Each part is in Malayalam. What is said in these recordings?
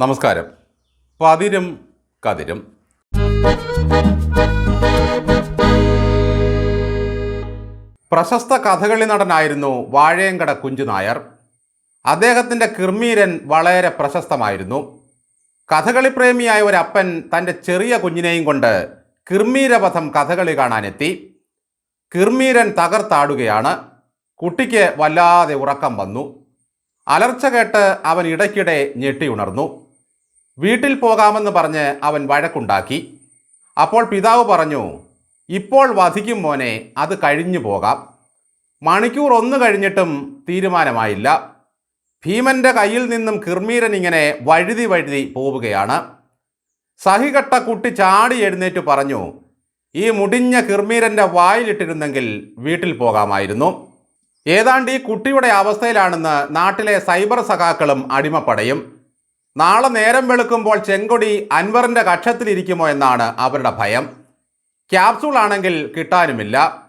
നമസ്കാരം. പതിരും കതിരും. പ്രശസ്ത കഥകളി നടനായിരുന്നു വാഴയങ്കട കുഞ്ചു നായർ. അദ്ദേഹത്തിന്റെ കിർമീരൻ വളരെ പ്രശസ്തമായിരുന്നു. കഥകളി പ്രേമിയായ ഒരു അപ്പൻ തന്റെ ചെറിയ കുഞ്ഞിനെയും കൊണ്ട് കിർമീരപഥം കഥകളി കാണാനെത്തി. കിർമീരൻ തകർത്താടുകയാണ്. കുട്ടിക്ക് വല്ലാതെ ഉറക്കം വന്നു. അലർച്ച കേട്ട് അവൻ ഇടയ്ക്കിടെ ഞെട്ടിയുണർന്നു. വീട്ടിൽ പോകാമെന്ന് പറഞ്ഞ് അവൻ വഴക്കുണ്ടാക്കി. അപ്പോൾ പിതാവ് പറഞ്ഞു ഇപ്പോൾ വധിക്കും മോനെ അത് കഴിഞ്ഞു പോകാം. മണിക്കൂർ ഒന്ന് കഴിഞ്ഞിട്ടും തീരുമാനമായില്ല. ഭീമന്റെ കയ്യിൽ നിന്നും കിർമീരൻ ഇങ്ങനെ വഴുതി വഴുതി പോവുകയാണ്. സഹികട്ട കുട്ടി ചാടി എഴുന്നേറ്റ് പറഞ്ഞു ഈ മുടിഞ്ഞ കിർമീരന്റെ വായിലിട്ടിരുന്നെങ്കിൽ വീട്ടിൽ പോകാമായിരുന്നു. ഏതാണ്ട് ഈ കുട്ടിയുടെ അവസ്ഥയിലാണെന്ന് നാട്ടിലെ സൈബർ സഖാക്കളും അടിമപ്പടയും. നാളെ നേരം വെളുക്കുമ്പോൾ ചെങ്കൊടി അൻവറിന്റെ കക്ഷത്തിലിരിക്കുമോ എന്നാണ് അവരുടെ ഭയം. ക്യാപ്സൂൾ ആണെങ്കിൽ കിട്ടാനുമില്ല.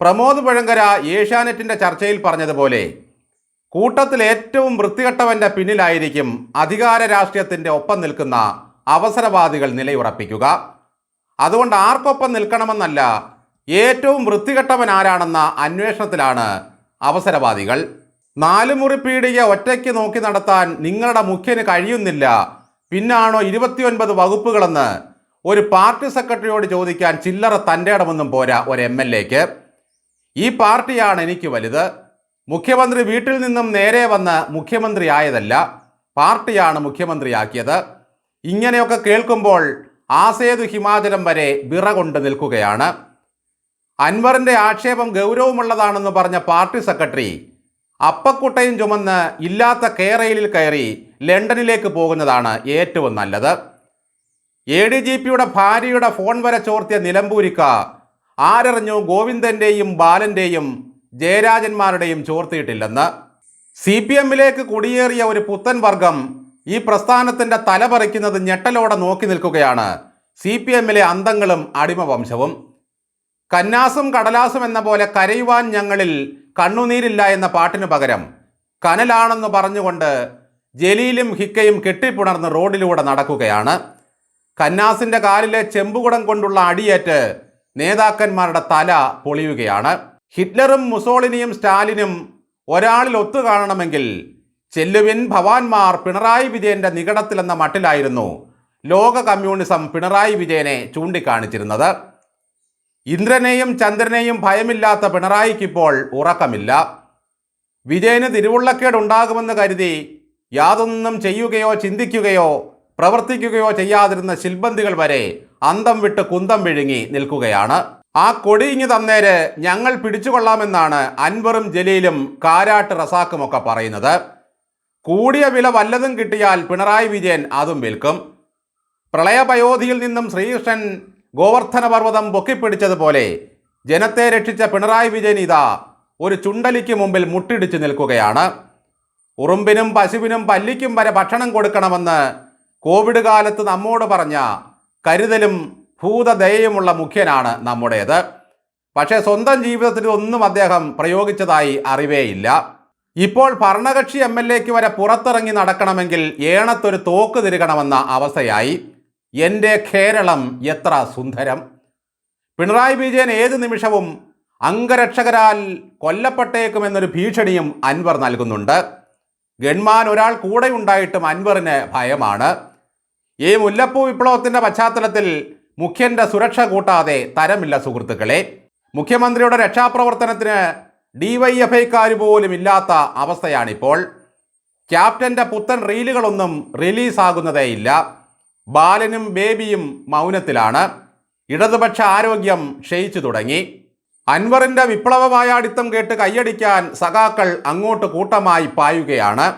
പ്രമോദ് പഴങ്കര ഏഷ്യാനെറ്റിന്റെ ചർച്ചയിൽ പറഞ്ഞതുപോലെ കൂട്ടത്തിൽ ഏറ്റവും വൃത്തികെട്ടവന്റെ പിന്നിലായിരിക്കും അധികാര രാഷ്ട്രീയത്തിന്റെ ഒപ്പം നിൽക്കുന്ന അവസരവാദികൾ നിലയുറപ്പിക്കുക. അതുകൊണ്ട് ആർക്കൊപ്പം നിൽക്കണമെന്നല്ല ഏറ്റവും വൃത്തികെട്ടവൻ ആരാണെന്ന അന്വേഷണത്തിലാണ് അവസരവാദികൾ. നാല് മുറി പീടിക ഒറ്റയ്ക്ക് നോക്കി നടത്താൻ നിങ്ങളുടെ മുഖ്യന് കഴിയുന്നില്ല. പിന്നാണോ ഇരുപത്തിയൊൻപത് വകുപ്പുകളെന്ന് ഒരു പാർട്ടി സെക്രട്ടറിയോട് ചോദിക്കാൻ ചില്ലറ തന്റെ ഇടമൊന്നും പോരാ ഒരു എം എൽ എക്ക്. ഈ പാർട്ടിയാണ് എനിക്ക് വലുത്. മുഖ്യമന്ത്രി വീട്ടിൽ നിന്നും നേരെ വന്ന് മുഖ്യമന്ത്രി ആയതല്ല പാർട്ടിയാണ് മുഖ്യമന്ത്രിയാക്കിയത്. ഇങ്ങനെയൊക്കെ കേൾക്കുമ്പോൾ ആസേതു ഹിമാചലം വരെ വിറ കൊണ്ട് നിൽക്കുകയാണ്. അൻവറിന്റെ ആക്ഷേപം ഗൗരവമുള്ളതാണെന്ന് പറഞ്ഞ പാർട്ടി സെക്രട്ടറി അപ്പക്കുട്ടയും ചുമന്ന് ഇല്ലാത്ത കേരയിലിൽ കയറി ലണ്ടനിലേക്ക് പോകുന്നതാണ് ഏറ്റവും നല്ലത്. എ ഡി ജി പിയുടെ ഭാര്യയുടെ ഫോൺ വരെ ചോർത്തിയ നിലമ്പൂരിക്ക ആരറിഞ്ഞു ഗോവിന്ദന്റെയും ബാലന്റെയും ജയരാജന്മാരുടെയും ചോർത്തിയിട്ടില്ലെന്ന്. സി പി എമ്മിലേക്ക് കുടിയേറിയ ഒരു പുത്തൻ വർഗം ഈ പ്രസ്ഥാനത്തിന്റെ തല പറിക്കുന്നത് ഞെട്ടലോടെ നോക്കി നിൽക്കുകയാണ്. സി പി എമ്മിലെ അന്തങ്ങളും അടിമവംശവും. കന്നാസും കടലാസും എന്ന പോലെ കരയുവാൻ ഞങ്ങളിൽ കണ്ണുനീരില്ല എന്ന പാട്ടിനു പകരം കനലാണെന്ന് പറഞ്ഞുകൊണ്ട് ജലീലും ഹിക്കയും കെട്ടിപ്പുണർന്ന് റോഡിലൂടെ നടക്കുകയാണ്. കന്നാസിന്റെ കാലിലെ ചെമ്പുകുടം കൊണ്ടുള്ള അടിയേറ്റ് നേതാക്കന്മാരുടെ തല പൊളിയുകയാണ്. ഹിറ്റ്ലറും മുസോളിനിയും സ്റ്റാലിനും ഒരാളിൽ ഒത്തു കാണണമെങ്കിൽ ചെല്ലുവിൻ ഭവാൻമാർ പിണറായി വിജയന്റെ നികടത്തിലെന്ന മട്ടിലായിരുന്നു ലോക കമ്മ്യൂണിസം പിണറായി വിജയനെ ചൂണ്ടിക്കാണിച്ചിരുന്നത്. ഇന്ദ്രനെയും ചന്ദ്രനെയും ഭയമില്ലാത്ത പിണറായിക്കിപ്പോൾ ഉറക്കമില്ല. വിജയന് തിരുവുള്ളക്കേടുണ്ടാകുമെന്ന് കരുതി യാതൊന്നും ചെയ്യുകയോ ചിന്തിക്കുകയോ പ്രവർത്തിക്കുകയോ ചെയ്യാതിരുന്ന ശിൽബന്ധികൾ വരെ അന്തം വിട്ട് കുന്തം വിഴുങ്ങി നിൽക്കുകയാണ്. ആ കൊടി ഇങ്ങി തന്നേര് ഞങ്ങൾ പിടിച്ചുകൊള്ളാമെന്നാണ് അൻവറും ജലീലും കാരാട്ട് റസാക്കുമൊക്കെ പറയുന്നത്. കൂടിയ വില വല്ലതും കിട്ടിയാൽ പിണറായി വിജയൻ അതും വിൽക്കും. പ്രളയപയോധിയിൽ നിന്നും ശ്രീകൃഷ്ണൻ ഗോവർദ്ധന പർവതം പൊക്കിപ്പിടിച്ചതുപോലെ ജനത്തെ രക്ഷിച്ച പിണറായി വിജയൻ ഇതാ ഒരു ചുണ്ടലിക്ക് മുമ്പിൽ മുട്ടിടിച്ചു നിൽക്കുകയാണ്. ഉറുമ്പിനും പശുവിനും പല്ലിക്കും വരെ ഭക്ഷണം കൊടുക്കണമെന്ന് കോവിഡ് കാലത്ത് നമ്മോട് പറഞ്ഞ കരുതലും ഭൂതദയയുമുള്ള മുഖ്യനാണ് നമ്മുടേത്. പക്ഷേ സ്വന്തം ജീവിതത്തിൽ ഒന്നും അദ്ദേഹം പ്രയോഗിച്ചതായി അറിവേയില്ല. ഇപ്പോൾ ഭരണകക്ഷി എം എൽ എക്ക് വരെ പുറത്തിറങ്ങി നടക്കണമെങ്കിൽ ഏണത്തൊരു തോക്ക് തിരുകണമെന്ന അവസ്ഥയായി. എന്റെ കേരളം എത്ര സുന്ദരം. പിണറായി വിജയൻ ഏത് നിമിഷവും അംഗരക്ഷകരാൽ കൊല്ലപ്പെട്ടേക്കുമെന്നൊരു ഭീഷണിയും അൻവർ നൽകുന്നുണ്ട്. ഗൺമാൻ ഒരാൾ കൂടെ ഉണ്ടായിട്ടും അൻവറിന് ഭയമാണ്. ഈ മുല്ലപ്പൂ വിപ്ലവത്തിന്റെ പശ്ചാത്തലത്തിൽ മുഖ്യന്റെ സുരക്ഷ കൂട്ടാതെ തരമില്ല സുഹൃത്തുക്കളെ. മുഖ്യമന്ത്രിയുടെ രക്ഷാപ്രവർത്തനത്തിന് ഡിവൈഎഫ്ഐക്കാർ പോലും ഇല്ലാത്ത അവസ്ഥയാണിപ്പോൾ. ക്യാപ്റ്റന്റെ പുത്തൻ റീലുകളൊന്നും റിലീസാകുന്നതേയില്ല. ബാലനും ബേബിയും മൗനത്തിലാണ്. ഇടതുപക്ഷ ആരോഗ്യം ക്ഷയിച്ചു തുടങ്ങി. അൻവറിന്റെ വിപ്ലവമായാടിത്തം കേട്ട് കൈയടിക്കാൻ സഖാക്കൾ അങ്ങോട്ട് കൂട്ടമായി പായുകയാണ്.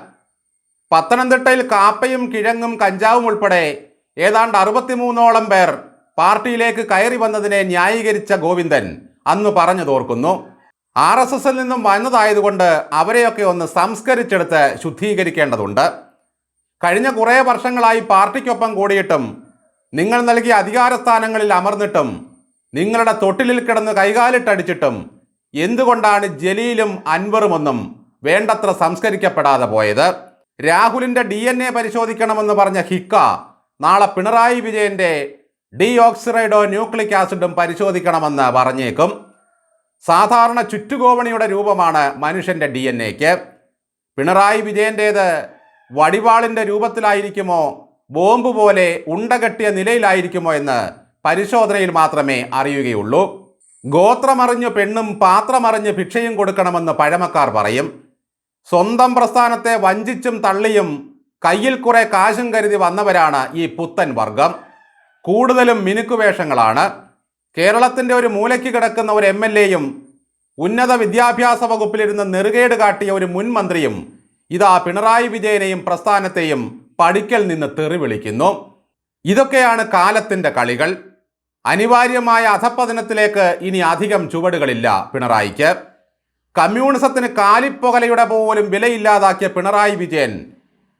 പത്തനംതിട്ടയിൽ കാപ്പയും കിഴങ്ങും കഞ്ചാവും ഉൾപ്പെടെ ഏതാണ്ട് അറുപത്തിമൂന്നോളം പേർ പാർട്ടിയിലേക്ക് കയറി വന്നതിനെ ന്യായീകരിച്ച ഗോവിന്ദൻ അന്ന് പറഞ്ഞു തോർക്കുന്നു ആർ എസ് എസിൽ നിന്നും വന്നതായതുകൊണ്ട് അവരെയൊക്കെ ഒന്ന് സംസ്കരിച്ചെടുത്ത് ശുദ്ധീകരിക്കേണ്ടതുണ്ട്. കഴിഞ്ഞ കുറേ വർഷങ്ങളായി പാർട്ടിക്കൊപ്പം കൂടിയിട്ടും നിങ്ങൾ നൽകിയ അധികാര സ്ഥാനങ്ങളിൽ അമർന്നിട്ടും നിങ്ങളുടെ തൊട്ടിലിൽ കിടന്ന് കൈകാലിട്ടടിച്ചിട്ടും എന്തുകൊണ്ടാണ് ജലീലും അൻവറുമൊന്നും വേണ്ടത്ര സംസ്കരിക്കപ്പെടാതെ പോയത്? രാഹുലിന്റെ ഡി എൻ എ പരിശോധിക്കണമെന്ന് പറഞ്ഞ ഹിക്ക നാളെ പിണറായി വിജയന്റെ ഡി ഓക്സിറൈഡോ ന്യൂക്ലിക് ആസിഡും പരിശോധിക്കണമെന്ന് പറഞ്ഞേക്കും. സാധാരണ ചുറ്റുകോവണിയുടെ രൂപമാണ് മനുഷ്യന്റെ ഡി എൻ എക്ക്. പിണറായി വിജയന്റേത് വടിവാളിന്റെ രൂപത്തിലായിരിക്കുമോ? ബോംബ് പോലെ ഉണ്ടകെട്ടിയ നിലയിലായിരിക്കുമോ എന്ന് പരിശോധനയിൽ മാത്രമേ അറിയുകയുള്ളൂ. ഗോത്രമറിഞ്ഞു പെണ്ണും പാത്രമറിഞ്ഞ് ഭിക്ഷയും കൊടുക്കണമെന്ന് പഴമക്കാർ പറയും. സ്വന്തം പ്രസ്ഥാനത്തെ വഞ്ചിച്ചും തള്ളിയും കയ്യിൽ കുറെ കാശും കരുതി വന്നവരാണ് ഈ പുത്തൻ വർഗം. കൂടുതലും മിനുക്കുവേഷങ്ങളാണ്. കേരളത്തിന്റെ ഒരു മൂലയ്ക്ക് കിടക്കുന്ന ഒരു എം എൽ എയും ഉന്നത വിദ്യാഭ്യാസ വകുപ്പിലിരുന്ന് നെറുകേട് കാട്ടിയ ഒരു മുൻ മന്ത്രിയും ഇതാ പിണറായി വിജയനെയും പ്രസ്ഥാനത്തെയും പടിക്കൽ നിന്ന് തെറി വിളിക്കുന്നു ഇതൊക്കെയാണ് കാലത്തിന്റെ കളികൾ. അനിവാര്യമായ അധപ്പതനത്തിലേക്ക് ഇനി അധികം ചുവടുകളില്ല പിണറായിക്ക്. കമ്മ്യൂണിസത്തിന് കാലിപ്പൊകലയുടെ പോലും വിലയില്ലാതാക്കിയ പിണറായി വിജയൻ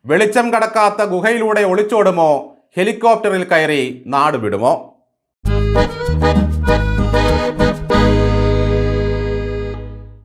വെളിച്ചം കടക്കാത്ത ഗുഹയിലൂടെ ഒളിച്ചോടുമോ? ഹെലികോപ്റ്ററിൽ കയറി നാടുവിടുമോ?